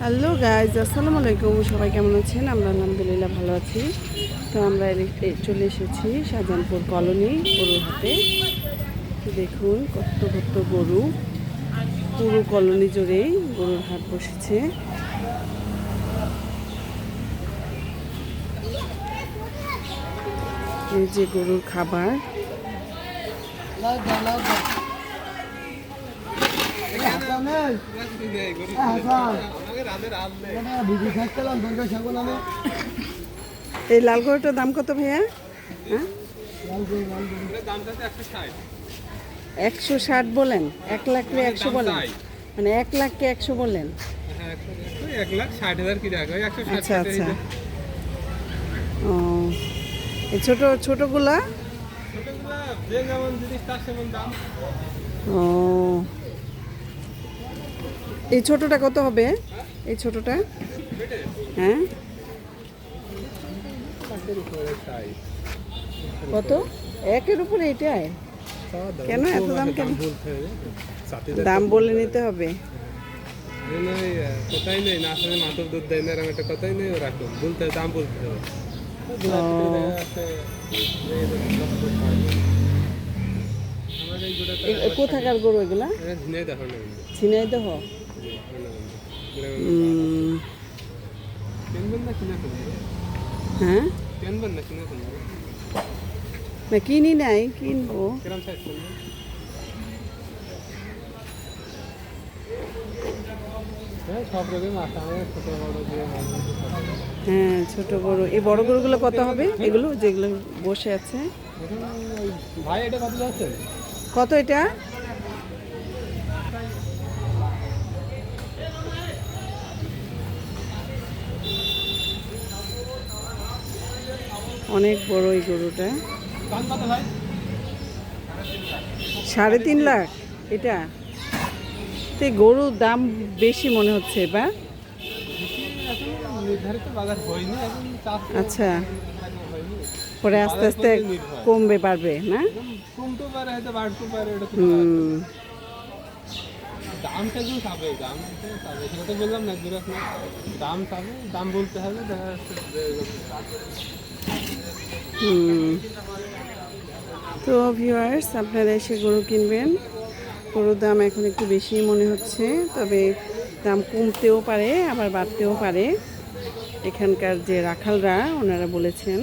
Hello guys আসসালামু আলাইকুম সবাই কেমন আছেন? আমরা আলহামদুলিল্লাহ ভালো আছি। তো আমরা চলে এসেছি শাহজাহানপুর কলোনি গরুর হাতে দেখুন, কত কত গরু। পুরো কলোনি জুড়েই গরুর হাট বসেছে। এই যে গরুর খাবার। এই লাল গরুটার দাম কত ভাইয়া? হ্যাঁ? একশো ষাট বলেন। এক লাখকে একশো বলেন। মানে এক লাখকে একশো বলেন। আচ্ছা আচ্ছা। ও, এই ছোট, ছোটগুলা? ও। এই ছোটটা কত হবে? এই ছোটটা? হ্যাঁ? কত? একের উপরে এটাই কেন এত দাম কেন? দাম বলে নিতে হবে। কোথায় নেই? না আসলে মাতব দুধ দেয় না এরকম একটা কথাই নেই রাখো বলতে দাম বলতে হবে কোথাকার গরু এগুলা? ঝিনাই দেখো না ঝিনাইদহ উম, কিনবেন না কিনা কিনবেন হ্যাঁ? না কিনা নাই কিনবো। হ্যাঁ ছোটো বড়। হ্যাঁ ছোট এই বড় গরুগুলো কত হবে? এগুলো যেগুলো বসে আছে। ভাই এটা কত কত এটা? অনেক বড় এই গরুটা। সাড়ে তিন লাখ, এটা? তো গরুর দাম বেশি মনে হচ্ছে চাষ আচ্ছা পরে আস্তে আস্তে কমবে পারবে না? দাম বললাম না দাম দাম বলতে হবে দেখা যাচ্ছে। তো ভিউয়ার্স আপনারা এসে গরু কিনবেন। গরুর দাম এখন একটু বেশি মনে হচ্ছে, তবে দাম কমতেও পারে, আবার বাড়তেও পারে। এখানকার যে রাখালরা, ওনারা বলেছেন।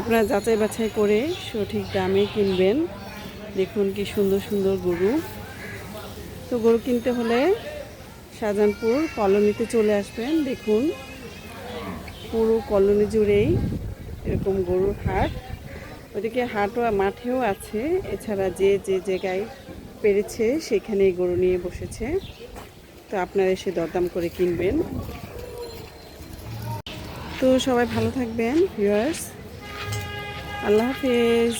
আপনারা যাচাই বাছাই করে সঠিক দামে কিনবেন। দেখুন কি সুন্দর সুন্দর গরু। তো গরু কিনতে হলে শাহজাহানপুর কলোনিতে চলে আসবেন, দেখুন। পুরো কলোনি জুড়েই এরকম গরুর হাট। ওদিকে হাটও, মাঠেও আছে। এছাড়া যে যে জায়গায় পেরেছে সেখানে গরু নিয়ে বসেছে। তো আপনারা এসে দরদাম করে কিনবেন। তো সবাই ভালো থাকবেন, ভিউয়ার্স। আল্লাহ হাফেজ।